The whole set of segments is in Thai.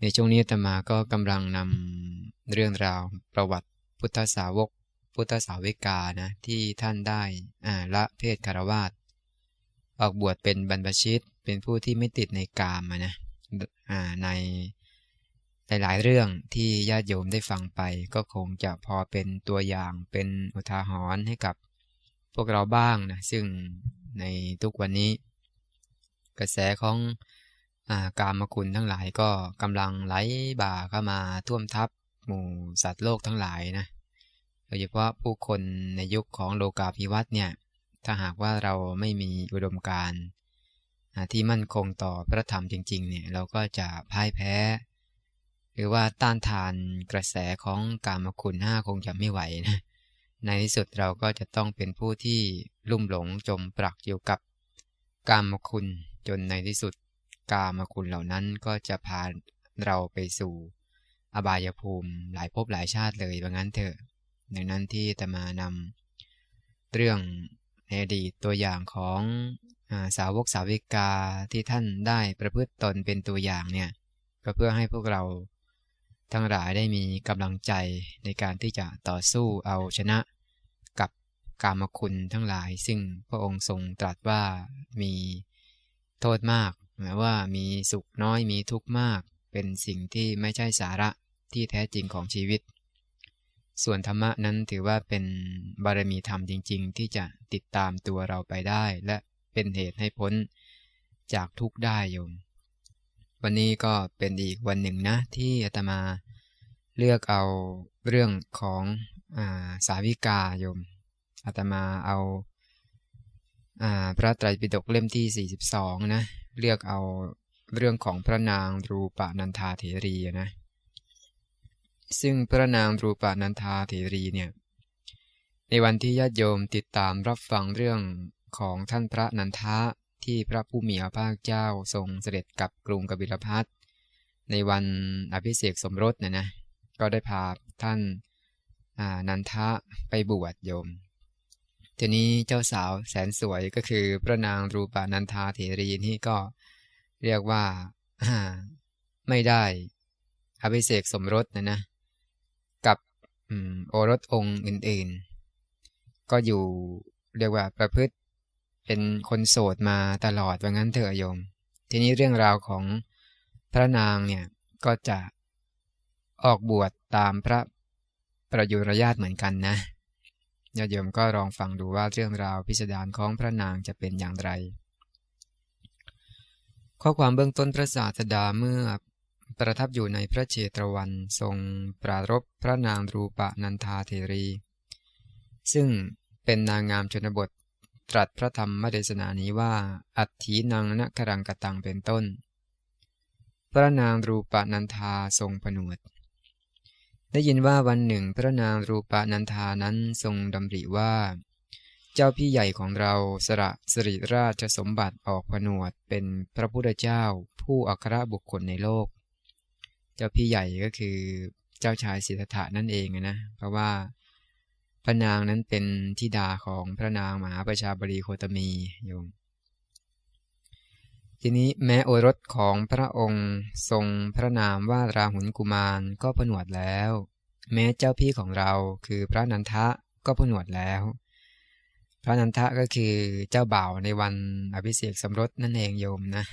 ในช่วงนี้ตมาก็กำลังนำเรื่องราวประวัติพุทธสาวก พุทธสาวิกานะที่ท่านได้อ่าละเพศคารวาสออกบวชเป็นบรรพชิตเป็นผู้ที่ไม่ติดในกามนะอ่าในหลายๆเรื่องที่ญาติโยมได้ฟังไปก็คงจะพอเป็นตัวอย่างเป็นอุทาหรณ์ให้กับพวกเราบ้างนะซึ่งในทุกวันนี้ กระแสของ อกามคุณทั้งหลายก็กำลังไหลบ่าเข้ามาท่วมทับหมู่สัตว์โลกทั้งหลายนะโดยเฉพาะผู้คนในยุคของโลกาภิวัตน์เนี่ย ถ้าหากว่าเราไม่มีอุดมการณ์ที่มั่นคงต่อพระธรรมจริง ๆ เนี่ย เราก็จะพ่ายแพ้ หรือว่าต้านทานกระแสของกามคุณห้าคงจะไม่ไหวนะในที่สุดเราก็จะต้องเป็นผู้ที่ลุ่มหลงจมปลักอยู่กับกามคุณจนในที่สุด กามคุณเหล่านั้นก็จะพาเราไปสู่ อบายภูมิหลายภพหลายชาติเลยว่างั้นเถอะดังนั้นที่จะมานำเรื่องในอดีตตัวอย่างของสาวกสาวิกาที่ท่านได้ประพฤติตนเป็นตัวอย่างเนี่ยก็เพื่อให้พวกเราทั้งหลายได้มีกำลังใจในการที่จะต่อสู้เอาชนะกับกามคุณทั้งหลาย ซึ่งพระองค์ทรงตรัสว่ามีโทษมาก หมายว่ามีสุขน้อยมีทุกข์มาก เป็นสิ่งที่ไม่ใช่สาระที่แท้จริงของชีวิต ส่วนธรรมะนั้นถือว่าเป็นบารมีธรรมจริง ๆ ที่จะติดตามตัวเราไปได้ และเป็นเหตุให้พ้นจากทุกข์ได้โยม วันนี้ก็เป็นอีกวันหนึ่งนะที่อาตมาเลือกเอาเรื่องของอาสาวิกาโยมอาตมาเอาอาพระไตรปิฎกเล่มที่ 42 นะ เลือกเอาเรื่องของพระนางรูปนันทาเถรีนะ ซึ่งพระนางรูปนันทาเถรีเนี่ย ในวันที่ญาติโยมติดตามรับฟังเรื่องของท่านพระนันทะที่พระผู้มีพระภาคเจ้าทรงเสด็จกับกรุงกบิลพัทในวันอภิเษกสมรสเนะนะ ก็ได้พาท่านนันทะไปบวชโยม ทีนี้เจ้าสาวแสนสวยก็คือพระนางรูปานันทาเถรีนี่ก็เรียกว่า ไม่ได้อภิเษกสมรสนะนะ กับโอรสองค์อื่นๆ ก็อยู่เรียกว่าประพฤติเป็นคนโสดมาตลอดว่างั้นเถอะโยม ทีนี้เรื่องราวของพระนางเนี่ยก็จะออกบวชตามพระประยุรญาตเหมือนกันนะ ญาติโยมก็ลองฟังดูว่าเรื่องราวพิสดารของพระนางจะเป็นอย่างไร ข้อความเบื้องต้นพระศาสดาเมื่อประทับอยู่ในพระเชตวันทรงปรารบพระนางรูปนันทาเทรี ซึ่งเป็นนางงามชนบทตรัสพระธรรมเทศนานี้ว่า อัตถีนางนักรังกตังเป็นต้น พระนางรูปนันทาทรงผนวด ได้ยินว่าวันหนึ่งพระนางรูปนันทานั้นทรงดำริว่า เจ้าพี่ใหญ่ของเราสระสริราชสมบัติออกผนวดเป็นพระพุทธเจ้าผู้อัครบุคคลในโลก เจ้าพี่ใหญ่ก็คือเจ้าชายสิทธัตถะนั่นเองนะเพราะว่าพระนางนั้นเป็นทิดาของพระนางมหาประชาบรีโคตมีโยม ทีนี้แม้โอรสของพระองค์ทรงพระนามว่าราหุลกุมารก็ผนวดแล้ว แม้เจ้าพี่ของเราคือพระนันทะก็ผนวดแล้ว พระนันทะก็คือเจ้าบ่าวในวันอภิเษกสมรสนั่นเองโยมนะ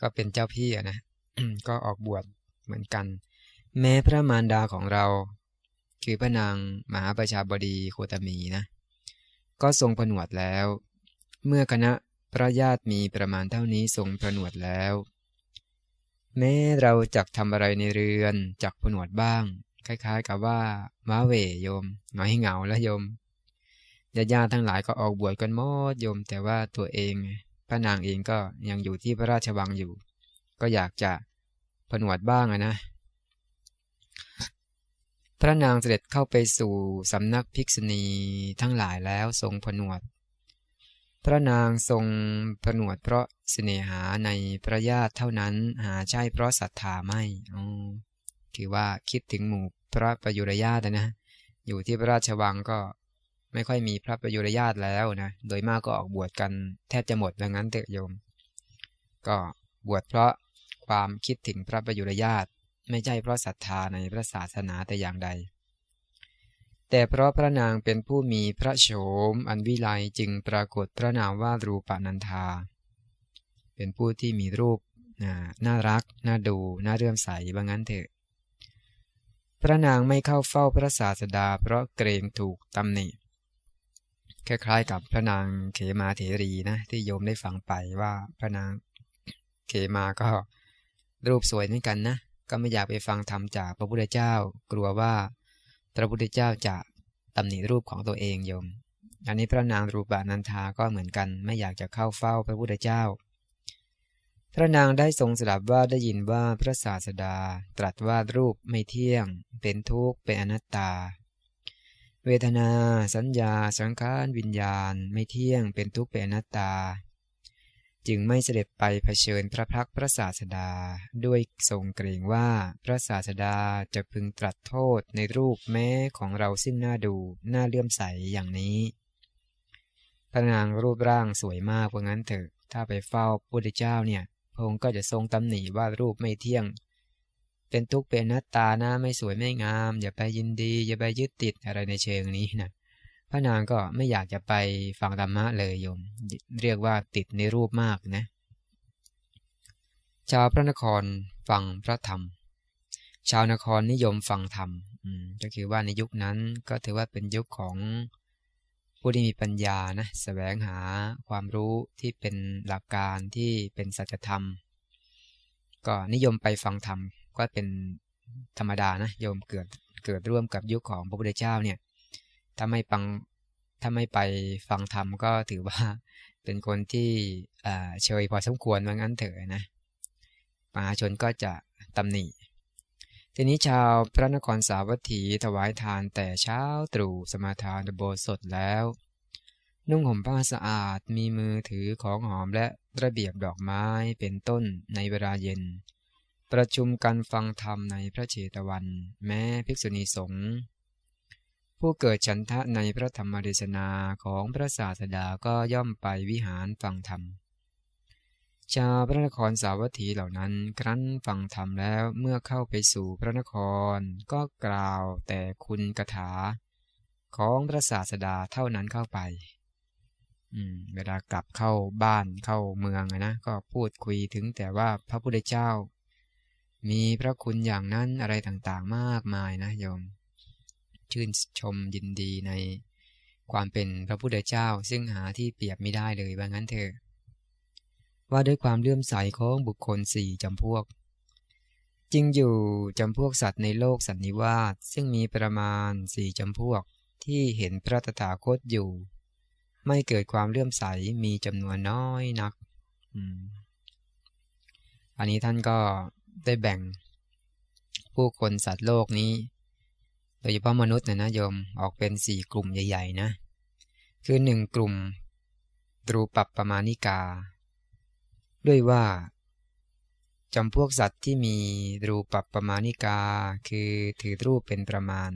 ก็เป็นเจ้าพี่นะก็ออกบวชเหมือนกัน แม้พระมารดาของเรา คือพระนางมหาประชาบดีโคตมีนะ ก็ทรงผนวดแล้ว เมื่อคณะ พระญาติมีประมาณเท่านี้ทรงผนวดแล้ว แม้เราจักทำอะไรในเรือนจักผนวดบ้าง คล้าย ๆ กับว่าม้าเวโยมน้อยเหงาแล้วโยมญาติญาติทั้งหลายก็ออกบวชกันหมดโยม แต่ว่าตัวเองพระนางเองก็ยังอยู่ที่พระราชวังอยู่ ก็อยากจะผนวดบ้างนะ พระนางเสด็จเข้าไปสู่สำนักภิกษุณีทั้งหลายแล้วทรงผนวด พระนางทรงผนวดเพราะเสน่หาในพระญาติเท่านั้นหาใช่เพราะศรัทธาไม่อ๋อคือว่าคิดถึงหมู่พระประยุรญาตินะ อยู่ที่พระราชวังก็ไม่ค่อยมีพระประยุรญาติแล้วนะ โดยมากก็ออกบวชกันแทบจะหมดดังนั้นเถอะโยม ก็บวชเพราะความคิดถึงพระประยุรญาติ ไม่ใช่เพราะศรัทธาในพระศาสนาแต่อย่างใด แต่เพราะพระนางเป็นผู้มีพระโฉมอันวิไลจึงปรากฏพระนามว่ารูปนันธา เป็นผู้ที่มีรูปน่ารัก น่าดู น่าเรื่มใสบางงั้นเถอะ พระนางไม่เข้าเฝ้าพระศาสดา เพราะเกรงถูกตำหนิ คล้ายๆกับพระนางเขมาเถรีนะ ที่โยมได้ฟังไปว่าพระนางเขมาก็รูปสวยเหมือนกันนะ ก็ไม่อยากไปฟังธรรมจากพระพุทธเจ้า กลัวว่า พระพุทธเจ้าจะตำหนิรูปของตัวเองโยม อันนี้พระนางรูปานันทาก็เหมือนกัน ไม่อยากจะเข้าเฝ้าพระพุทธเจ้า พระนางได้ทรงสดับว่าได้ยินว่าพระศาสดา ตรัสว่ารูปไม่เที่ยง เป็นทุกข์เป็นอนัตตา เวทนา สัญญา สังขารวิญญาณ ไม่เที่ยง เป็นทุกข์เป็นอนัตตา จึงไม่เสด็จไปเผชิญพระพักพระศาสดา ด้วยทรงเกรงว่าพระศาสดาจะพึงตรัสโทษในรูปแม้ของเราซึ่งน่าดูน่าเลื่อมใสอย่างนี้พระนางรูปร่างสวยมากเพราะงั้นเถอะถ้าไปเฝ้าพุทธเจ้าเนี่ยพระองค์ก็จะทรงตำหนิว่ารูปไม่เที่ยง เป็นทุกข์เป็นนัตตานะไม่สวยไม่งาม อย่าไปยินดี อย่าไปยึดติดอะไรในเชิงนี้นะ ระนางก็ไม่อยากจะไปฟังธรรมะเลยโยม เรียกว่าติดในรูปมากนะ ชาวพระนครฟังพระธรรม ชาวนครนิยมฟังธรรมก็คือว่าในยุคนั้นก็ถือว่าเป็นยุคของผู้ที่มีปัญญานะสแสวงหาความรู้ที่เป็นหลักการที่เป็นสัจธรรม ก็นิยมไปฟังธรรมก็เป็นธรรมดานะโยมเกิดเกิดร่วมกับยุคของพระพุทธเจ้าเนี่ย ถ้าไม่ฟังถ้าไม่ไปฟังธรรมก็ถือว่าเป็นคนที่เชยพอสมควรว่างั้นเถอะนะมหาชนก็จะตำหนิทีนี้ชาวพระนครสาวัตถีถวายทานแต่เช้าตรู่สมาทานโบสถแล้ว นุ่งห่มผ้าสะอาดมีมือถือของหอมและระเบียบดอกไม้เป็นต้นในเวลาเย็น ประชุมกันฟังธรรมในพระเชตวัน แม้ภิกษุณีสงฆ์ ผู้เกิดฉันทะในพระธรรมเดชนาของพระศาสดาก็ย่อมไปวิหารฟังธรรม ชาวพระนครสาวัตถีเหล่านั้นครั้นฟังธรรมแล้วเมื่อเข้าไปสู่พระนคร ก็กล่าวแต่คุณกถา ของพระศาสดาเท่านั้นเข้าไปเวลากลับเข้าบ้านเข้าเมืองนะก็พูดคุยถึงแต่ว่าพระพุทธเจ้า มีพระคุณอย่างนั้นอะไรต่างๆมากมายนะโยม ชื่นชมยินดีในความเป็นพระพุทธเจ้า ซึ่งหาที่เปรียบไม่ได้เลยว่างั้นเถอะว่าด้วยความเลื่อมใสของบุคคลสี่จำพวกจริงอยู่จำพวกสัตว์ในโลกสันนิวาสซึ่งมีประมาณสี่จำพวกที่เห็นพระตถาคตอยู่ ไม่เกิดความเลื่อมใสมีจำนวนน้อยนักอันนี้ท่านก็ได้แบ่ง ผู้คนสัตว์โลกนี้ โดยเฉพาะมนุษย์นะนะโยมออกเป็นสี่กลุ่มใหญ่ ๆ นะ คือหนึ่งกลุ่มรูปรับประมาณิกา ด้วยว่าจำพวกสัตว์ที่มีรูปรับประมาณิกา คือถือรูปเป็นประมาณ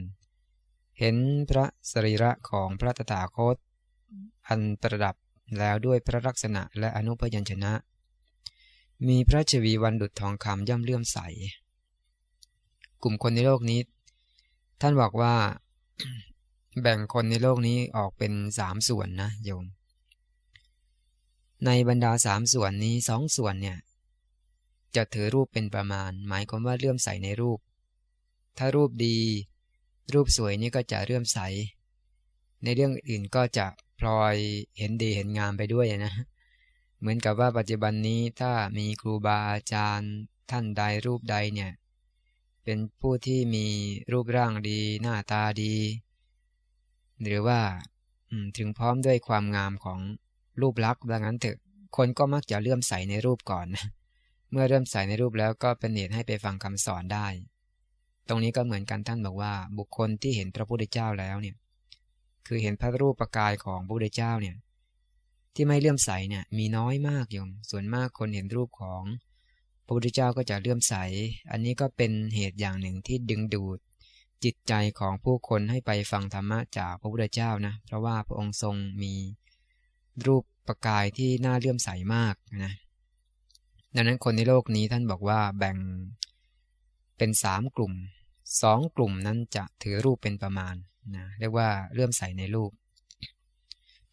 เห็นพระสรีระของพระตถาคต อันประดับแล้วด้วยพระลักษณะและอนุพยัญชนะ มีพระชวีวันดุจทองคำย่อมเลื่อมใส กลุ่มคนในโลกนี้ ท่านบอกว่าแบ่งคนในโลกนี้ออกเป็นสามส่วนนะโยม ในบรรดาสามส่วนนี้สองส่วนเนี่ย จะถือรูปเป็นประมาณ หมายความว่าเลื่อมใสในรูป ถ้ารูปดี รูปสวยนี่ก็จะเลื่อมใส ในเรื่องอื่นก็จะพลอยเห็นดีเห็นงามไปด้วยนะ เหมือนกับว่าปัจจุบันนี้ถ้ามีครูบาอาจารย์ท่านใดรูปใดเนี่ย เป็นผู้ที่มีรูปร่างดี หน้าตาดี หรือว่าถึงพร้อมด้วยความงามของรูปลักษณ์ดังนั้นเถอะคนก็มักจะเลื่อมใสในรูปก่อน เมื่อเริ่มใสในรูปแล้วก็เป็นเหตุให้ไปฟังคำสอนได้ ตรงนี้ก็เหมือนกันท่านบอกว่า บุคคลที่เห็นพระพุทธเจ้าแล้วเนี่ย คือเห็นพระรูปประกายของพระพุทธเจ้าเนี่ย ที่ไม่เลื่อมใสเนี่ย มีน้อยมากโยม ส่วนมากคนเห็นรูปของ ระพุทธเจ้าก็จะเลื่อมใส อันนี้ก็เป็นเหตุอย่างหนึ่งที่ดึงดูดจิตใจของผู้คนให้ไปฟังธรรมะจากพระพุทธเจ้านะ เพราะว่าพระองค์ทรงมีรูปประกายที่น่าเลื่อมใสมากนะ ดังนั้นคนในโลกนี้ท่านบอกว่าแบ่งเป็นสามกลุ่มสองกลุ่มนั้นจะถือรูปเป็นประมาณนะเรียกว่าเลื่อมใสในรูป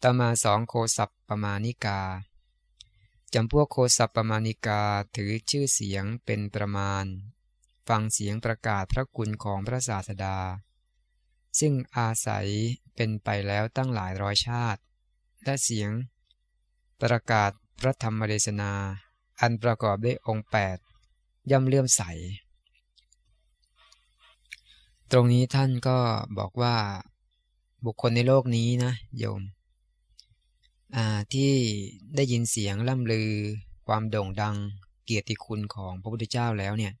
ต่อมาสองโคสัพปมาณิกา จำพวกโคสัพปมาณิกาถือชื่อเสียงเป็นประมาณ ฟังเสียงประกาศพระคุณของพระศาสดา ซึ่งอาศัยเป็นไปแล้วตั้งหลายร้อยชาติ และเสียง ประกาศพระธรรมเดชนา อันประกอบด้วยองค์ 8 ย่อมเลื่อมใส ตรงนี้ท่านก็บอกว่าบุคคลในโลกนี้นะโยม ที่ได้ยินเสียงล่ำลือ ความโด่งดัง เกียรติคุณของพระพุทธเจ้าแล้วเนี่ย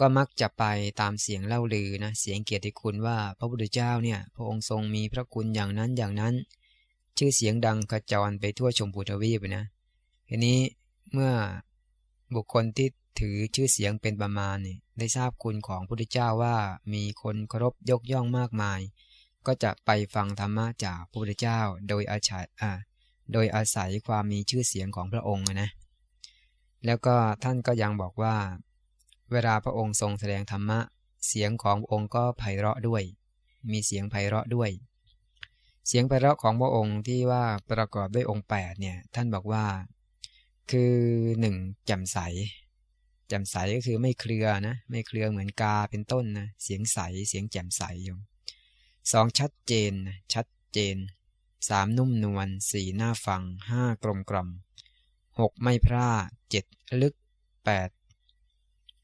ก็มักจะไปตามเสียงเล่าลือนะเสียงเกียรติคุณว่าพระพุทธเจ้าเนี่ยพระองค์ทรงมีพระคุณอย่างนั้นอย่างนั้น ชื่อเสียงดังกระจรไปทั่วชมพูทวีปนะทีนี้เมื่อบุคคลที่ถือชื่อเสียงเป็นประมาณนี่ได้ทราบคุณของพระพุทธเจ้าว่ามีคนเคารพยกย่องมากมาย ก็จะไปฟังธรรมะจากพระพุทธเจ้าโดยอาศัยอ่า โดยอาศัยความมีชื่อเสียงของพระองค์นะ แล้วก็ท่านก็ยังบอกว่า เวลาพระองค์ทรงแสดงธรรมะ เสียงขององค์ก็ไพเราะด้วย มีเสียงไพเราะด้วย เสียงไพเราะของพระองค์ที่ว่าประกอบด้วยองค์8เนี่ย ท่านบอกว่า คือหนึ่งแจ่มใสแจ่มใสก็คือไม่เคลือนะ ไม่เคลือเหมือนกาเป็นต้นนะ เสียงใส เสียงแจ่มใสยมสองชัดเจน ชัดเจน สามนุ่มนวลสี่หน้าฟังห้ากลมกล่อมหกไม่พร่าเจ็ดลึกแปด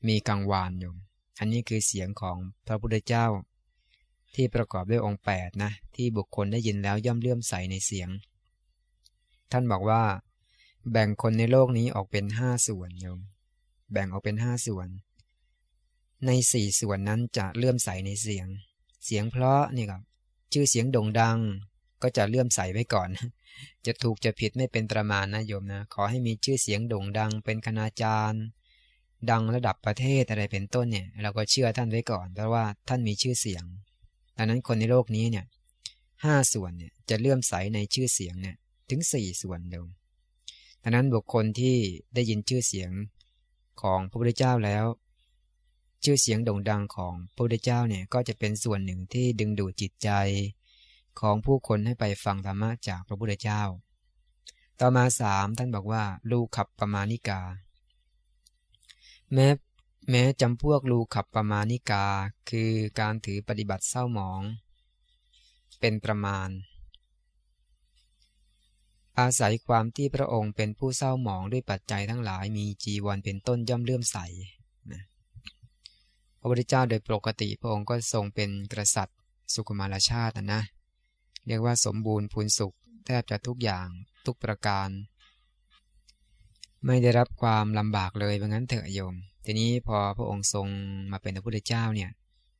มีกังวานโยมอันนี้คือเสียงของพระพุทธเจ้า ที่ประกอบด้วยองค์8นะ ที่บุคคลได้ยินแล้วย่อมเลื่อมใสในเสียง ท่านบอกว่า แบ่งคนในโลกนี้ออกเป็นห้าส่วนโยมแบ่งออกเป็นห้าส่วน ในสี่ส่วนนั้นจะเลื่อมใสในเสียง เสียงเพราะนี่ครับชื่อเสียงโด่งดัง ก็จะเลื่อมใสไว้ก่อน จะถูกจะผิดไม่เป็นประมาณนะโยมนะ ขอให้มีชื่อเสียงโด่งดังเป็นคณาจารย์ ดังระดับประเทศอะไรเป็นต้นเนี่ย เราก็เชื่อท่านไว้ก่อน เพราะว่าท่านมีชื่อเสียง ดังนั้นคนในโลกนี้เนี่ยห้าส่วนเนี่ยจะเลื่อมใสในชื่อเสียงเนี่ยถึงสี่ส่วนโยมดังนั้นบุคคลที่ได้ยินชื่อเสียงของพระพุทธเจ้าแล้ว ชื่อเสียงโด่งดังของพระพุทธเจ้าเนี่ยก็จะเป็นส่วนหนึ่งที่ดึงดูดจิตใจ ของผู้คนให้ไปฟังธรรมะจากพระพุทธเจ้า ต่อมาสามท่านบอกว่า ลูขับประมาณิกา แม้แม้จำพวกลูขับประมาณิกา คือการถือปฏิบัติเศร้าหมอง เป็นประมาณ อาศัยความที่พระองค์เป็นผู้เศร้าหมองด้วยปัจจัยทั้งหลายมีจีวรเป็นต้นย่อมเลื่อมใสนะพระพุทธเจ้าโดยปกติพระองค์ก็ทรงเป็นกษัตริย์สุขุมารชาตินะ เรียกว่าสมบูรณ์พูนสุข แทบจะทุกอย่างทุกประการ ไม่ได้รับความลำบากเลยเพราะงั้นเถอะโยม ทีนี้พอพระองค์ทรงมาเป็นพระพุทธเจ้าเนี่ย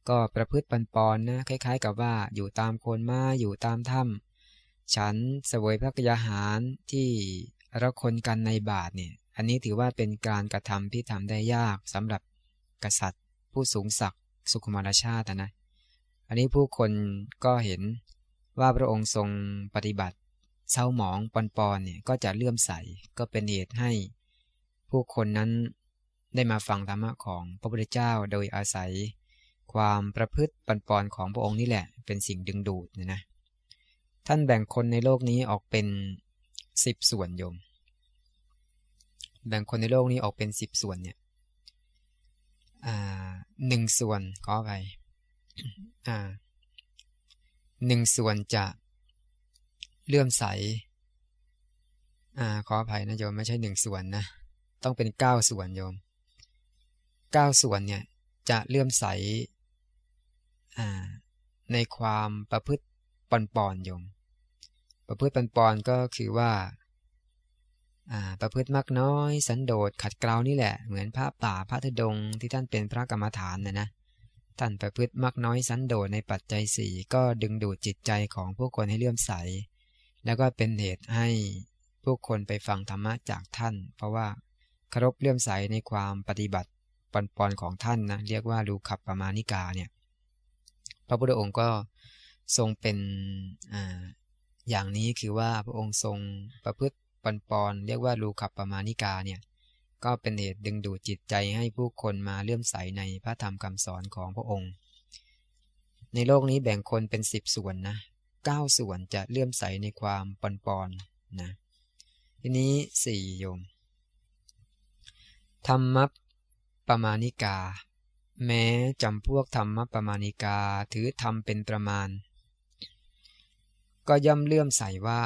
ก็ประพฤติปันปอนนะคล้ายๆ กับว่าอยู่ตามโคนไม้อยู่ตามถ้ำฉันสวยพระกยาหารที่ระคนกันในบาทเนี่ยอันนี้ถือว่าเป็นการกระทำที่ทำได้ยากสำหรับกษัตริย์ ผู้สูงศักดิ์สุขุมารชาตินะ อันนี้ผู้คนก็เห็น ว่าพระองค์ทรงปฏิบัติเศร้าหมองปอนปอนเนี่ยก็จะเลื่อมใสก็เป็นเหตุให้ ผู้คนนั้นได้มาฟังธรรมะของพระพุทธเจ้าโดยอาศัย ความประพฤติปอนปอนของพระองค์นี่แหละ เป็นสิ่งดึงดูดนะนะท่านแบ่งคนในโลกนี้ออกเป็นสิบส่วนโยม แบ่งคนในโลกนี้ออกเป็นสิบส่วนเนี่ยหนึ่งส่วนขอไป หนึ่งส่วนจะเลื่อมใส อ่า ขออภัยนะโยม ไม่ใช่หนึ่งส่วนนะ ต้องเป็นเก้าส่วนโยมเก้าส่วนเนี่ย จะเลื่อมใส อ่า ในความประพฤติปอนปอนโยม ประพฤติปันปอนก็คือว่า ประพฤติมากน้อย สันโดษขัดเกลานี่แหละ เหมือนพระป่าพระธุดงที่ท่านเป็นพระกรรมฐานนะนะ ท่านประพฤติมากน้อยสันโดษในปัจจัยสี่ก็ดึงดูดจิตใจของผู้คนให้เลื่อมใส แล้วก็เป็นเหตุให้ผู้คนไปฟังธรรมะจากท่าน เพราะว่าคารพเลื่อมใสในความปฏิบัติปนปอนของท่านนะเรียกว่ารูขับประมาณิกาเนี่ยพระพุทธองค์ก็ทรงเป็นออย่างนี้คือว่าพระองค์ทรงประพฤติปนปอนเรียกว่ารูขับประมาณิกาเนี่ย ก็เป็นเหตุดึงดูดจิตใจให้ผู้คนมาเลื่อมใสในพระธรรมคำสอนของพระองค์ ในโลกนี้แบ่งคนเป็นสิบส่วนนะเก้าส่วนจะเลื่อมใสในความปนปอนนะทีนี้สี่โยม ธรรมประมาณิกา แม้จำพวกธรรมประมาณิกาถือธรรมเป็นประมาณ ก็ย่อมเลื่อมใสว่า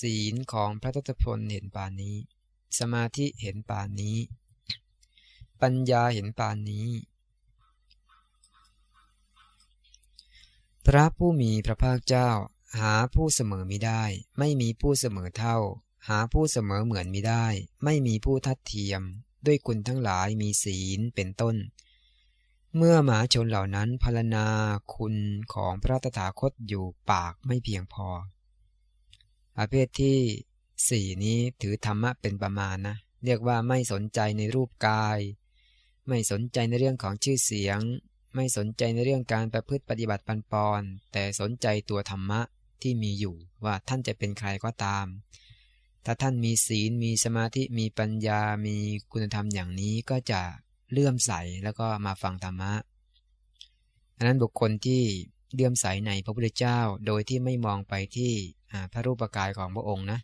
ศีลของพระทศพลเห็นปานนี้ สมาธิเห็นปานนี้ ปัญญาเห็นปานนี้ พระผู้มีพระภาคเจ้า หาผู้เสมอมิได้ ไม่มีผู้เสมอเท่า หาผู้เสมอเหมือนมิได้ ไม่มีผู้ทัดเทียม ด้วยคุณทั้งหลายมีศีลเป็นต้น เมื่อหมาชนเหล่านั้นพารณาคุณของพระตถาคตอยู่ปากไม่เพียงพอประเภทที่ สี่นี้ถือธรรมะเป็นประมาณนะ เรียกว่าไม่สนใจในรูปกาย ไม่สนใจในเรื่องของชื่อเสียง ไม่สนใจในเรื่องการประพฤติปฏิบัติปันปอนแต่สนใจตัวธรรมะที่มีอยู่ว่าท่านจะเป็นใครก็ตาม ถ้าท่านมีศีลมีสมาธิมีปัญญามีคุณธรรมอย่างนี้ก็จะเลื่อมใสแล้วก็มาฟังธรรมะอันนั้นบุคคลที่เลื่อมใสในพระพุทธเจ้าโดยที่ไม่มองไปที่พระรูปกายของพระองค์นะ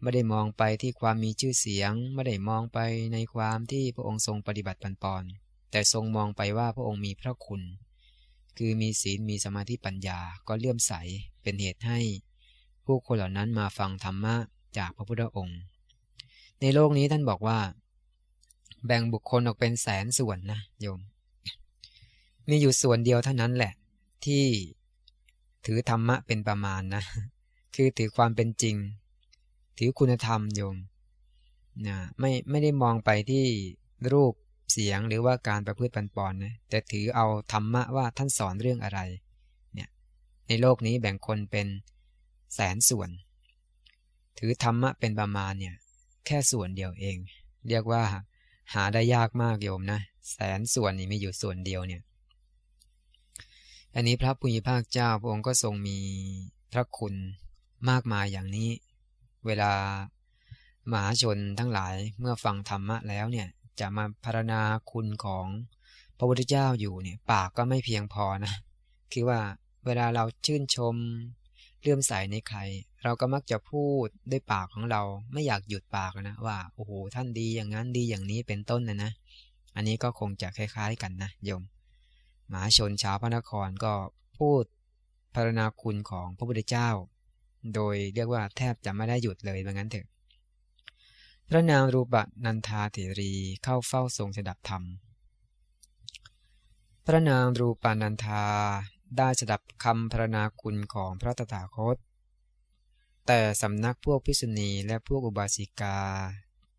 ไม่ได้มองไปที่ความมีชื่อเสียง ไม่ได้มองไปในความที่พระองค์ทรงปฏิบัติปันปอน แต่ทรงมองไปว่าพระองค์มีพระคุณ คือมีศีลมีสมาธิปัญญาก็เลื่อมใสเป็นเหตุให้ ผู้คนเหล่านั้นมาฟังธรรมะจากพระพุทธองค์ ในโลกนี้ท่านบอกว่า แบ่งบุคคลออกเป็นแสนส่วนนะโยม มีอยู่ส่วนเดียวเท่านั้นแหละ ที่ถือธรรมะเป็นประมาณนะ คือถือความเป็นจริง ถือคุณธรรมโยมนะไม่ไม่ได้มองไปที่รูปเสียงหรือว่าการประพฤติปันปอนนะแต่ถือเอาธรรมะว่าท่านสอนเรื่องอะไรเนี่ยในโลกนี้แบ่งคนเป็นแสนส่วน ถือธรรมะเป็นประมาณเนี่ยแค่ส่วนเดียวเอง เรียกว่าหาได้ยากมากโยมนะแสนส่วนนี่มีอยู่ส่วนเดียวเนี่ยอันนี้พระปุญญภาคเจ้าพระองค์ก็ทรงมีพระคุณมากมายอย่างนี้ เวลามหาชนทั้งหลายเมื่อฟังธรรมะแล้วเนี่ยจะมาพารณาคุณของพระพุทธเจ้าอยู่เนี่ยปากก็ไม่เพียงพอนะคือว่าเวลาเราชื่นชมเลื่อมใสในใคร เราก็มักจะพูดด้วยปากของเราไม่อยากหยุดปากนะว่าโอ้โหท่านดีอย่างนั้นดีอย่างนี้เป็นต้นนะนะ อันนี้ก็คงจะคล้าย ๆ กันนะโยมมหาชนชาวพระนครก็พูดพารณาคุณของพระพุทธเจ้า โดยเรียกว่าแทบจะไม่ได้หยุดเลยว่างั้นเถอะ พระนางรูปนันทาเถรีเข้าเฝ้าทรงสดับธรรม พระนางรูปนันทาได้สดับคำพรรณนาคุณของพระตถาคต แต่สำนักพวกพิษุณีและพวกอุบาสิกา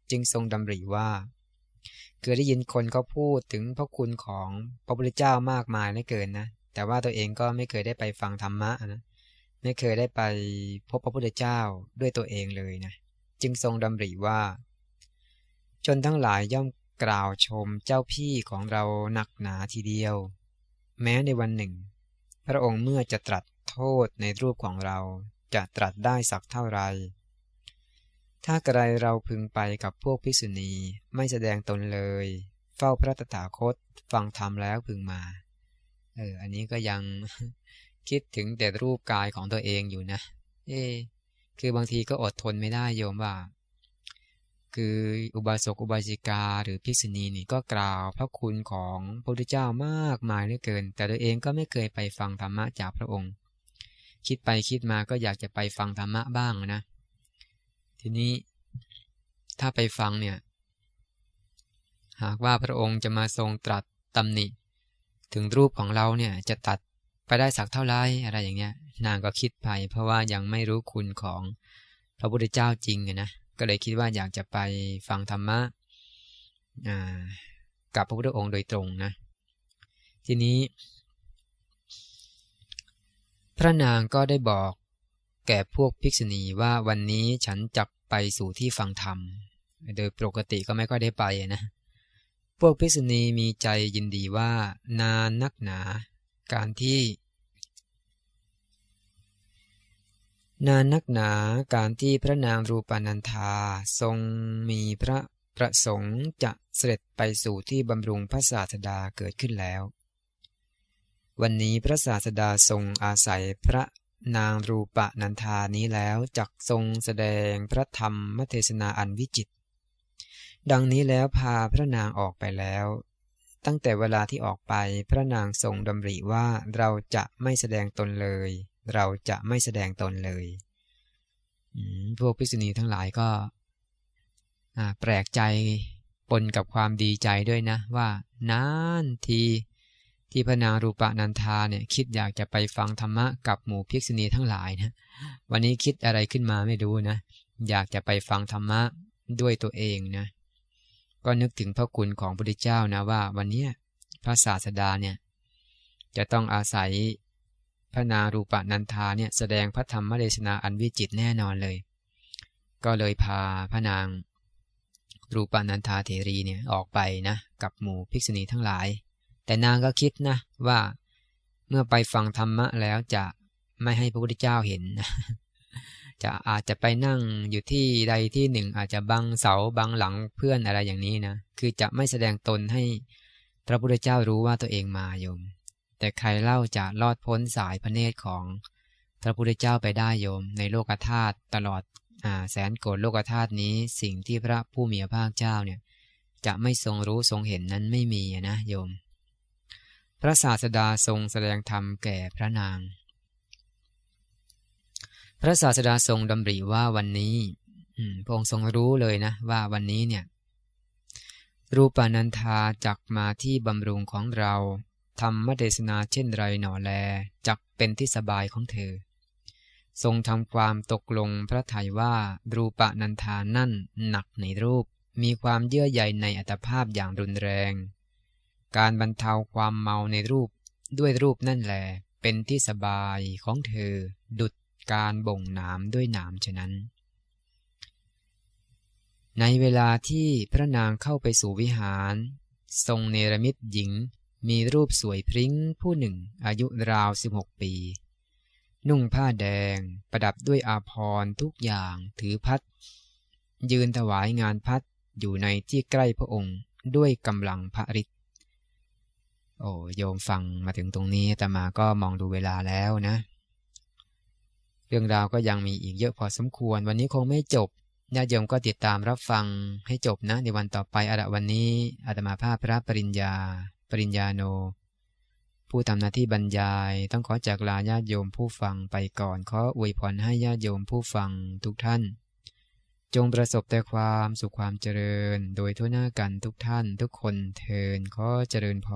จึงทรงดำริว่าเกิดได้ยินคนเขาพูดถึงพระคุณของพระพุทธเจ้ามากมายเหลือเกินนะ แต่ว่าตัวเองก็ไม่เคยได้ไปฟังธรรมะนะ ไม่เคยได้ไปพบพระพุทธเจ้าด้วยตัวเองเลยนะ จึงทรงดำริว่าจนทั้งหลายย่อมกล่าวชมเจ้าพี่ของเราหนักหนาทีเดียว แม้ในวันหนึ่ง พระองค์เมื่อจะตรัสโทษในรูปของเราจะตรัสได้สักเท่าไร ถ้าไกรเราพึงไปกับพวกพิสุณีไม่แสดงตนเลย เฝ้าพระตถาคตฟังธรรมแล้วพึงมา เออ อันนี้ก็ยัง คิดถึงแต่รูปกายของตัวเองอยู่นะ เอคือบางทีก็อดทนไม่ได้โยมว่า คืออุบาสกอุบาสิกาหรือภิกษุณีนี่ก็กล่าวพระคุณของพระพุทธเจ้ามากมายเหลือเกิน แต่ตัวเองก็ไม่เคยไปฟังธรรมะจากพระองค์ คิดไปคิดมาก็อยากจะไปฟังธรรมะบ้างนะ ทีนี้ถ้าไปฟังเนี่ย หากว่าพระองค์จะมาทรงตรัสตำหนิ ถึงรูปของเราเนี่ยจะตัด ไปได้สักเท่าไรอะไรอย่างเงี้ย นางก็คิดไป เพราะว่ายังไม่รู้คุณของพระพุทธเจ้าจริงนะก็เลยคิดว่าอยากจะไปฟังธรรมะกับพระพุทธองค์โดยตรงนะ ทีนี้ พระนางก็ได้บอกแก่พวกภิกษุณีว่าวันนี้ฉันจักไปสู่ที่ฟังธรรม โดยปกติก็ไม่ค่อยได้ไปนะ พวกภิกษุณีมีใจยินดีว่านานนักหนา การที่ นานนักหนาการที่พระนางรูปานันธาทรงมีพระประสงค์จะเสด็จไปสู่ที่บำรุงพระศาสดาเกิดขึ้นแล้ว วันนี้พระศาสดาทรงอาศัยพระนางรูปะนันทานี้แล้วจักทรงแสดงพระธรรมมเทศนาอันวิจิต ดังนี้แล้วพาพระนางออกไปแล้ว ตั้งแต่เวลาที่ออกไปพระนางทรงดำริว่าเราจะไม่แสดงตนเลย เราจะไม่แสดงตนเลยพวกพิษุณีทั้งหลายก็แปลกใจปนกับความดีใจด้วยนะว่านานทีที่พระนางรูปะนันทาเนี่ยคิดอยากจะไปฟังธรรมะกับหมู่ภิกษุณีทั้งหลายนะวันนี้คิดอะไรขึ้นมาไม่รู้นะ อยากจะไปฟังธรรมะด้วยตัวเองนะ ก็นึกถึงพระคุณของพระพุทธเจ้านะว่า วันนี้พระศาสดาเนี่ยจะต้องอาศัยพระนางรูปะนันทาเนี่ยแสดงพระธรรมเดชนาอันวิจิตแน่นอนเลย ก็เลยพาพระนางรูปนันทาเถรีเนี่ยออกไปนะกับหมู่ภิกษุณีทั้งหลาย แต่นางก็คิดนะว่าเมื่อไปฟังธรรมะแล้วจะไม่ให้พระพุทธเจ้าเห็นนะ จะอาจจะไปนั่งอยู่ที่ใดที่หนึ่ง อาจจะบังเสาบังหลังเพื่อนอะไรอย่างนี้นะคือจะไม่แสดงตนให้พระพุทธเจ้ารู้ว่าตัวเองมาโยม แต่ใครเล่าจะรอดพ้นสายพระเนตรของพระพุทธเจ้าไปได้โยม ในโลกธาตุตลอดแสนโกรธโลกธาตุนี้สิ่งที่พระผู้มีพระภาคเจ้าเนี่ยจะไม่ทรงรู้ทรงเห็นนั้นไม่มีนะโยม พระศาสดาทรงแสดงธรรมแก่พระนาง ระศาสดาทรงดำริว่าวันนี้พระองค์ทรงรู้เลยนะ ว่าวันนี้เนี่ย รูปานันทาจักมาที่บำรุงของเราทำมเดศนาเช่นไรหนอแล จักเป็นที่สบายของเธอ ทรงทำความตกลงพระทัยว่ารูปนันทานั่นหนักในรูป มีความเยื่อใยในอัตภาพอย่างรุนแรง การบรรเทาความเมาในรูปด้วยรูปนั่นแหละเป็นที่สบายของเธอ ดุด การบ่งน้ำด้วยน้ำฉะนั้น ในเวลาที่พระนางเข้าไปสู่วิหาร ทรงเนรมิตหญิงมีรูปสวยพริ้งผู้หนึ่งอายุราว 16 ปี นุ่งผ้าแดง ประดับด้วยอาภรณ์ทุกอย่างถือพัด ยืนถวายงานพัดอยู่ในที่ใกล้พระองค์ด้วยกำลังพระฤทธิ์โอ้โยมฟังมาถึงตรงนี้แต่มาก็มองดูเวลาแล้วนะ รื่องราวก็ยังมีอีกเยอะพอสมควร วันนี้คงไม่จบญาติโยมก็ติดตามรับฟังให้จบนะในวันต่อไปอาวันนี้อาตมาภาพพระปริญญา ปริญญาโน ผู้ทำหน้าที่บรรยายต้องขอจากลาญาติโยมผู้ฟังไปก่อน ขออวยพรให้ญาติโยมผู้ฟังทุกท่าน จงประสบแต่ความสุขความเจริญ โดยทั่วหน้ากันทุกท่านทุกคนเทินขอเจริญพร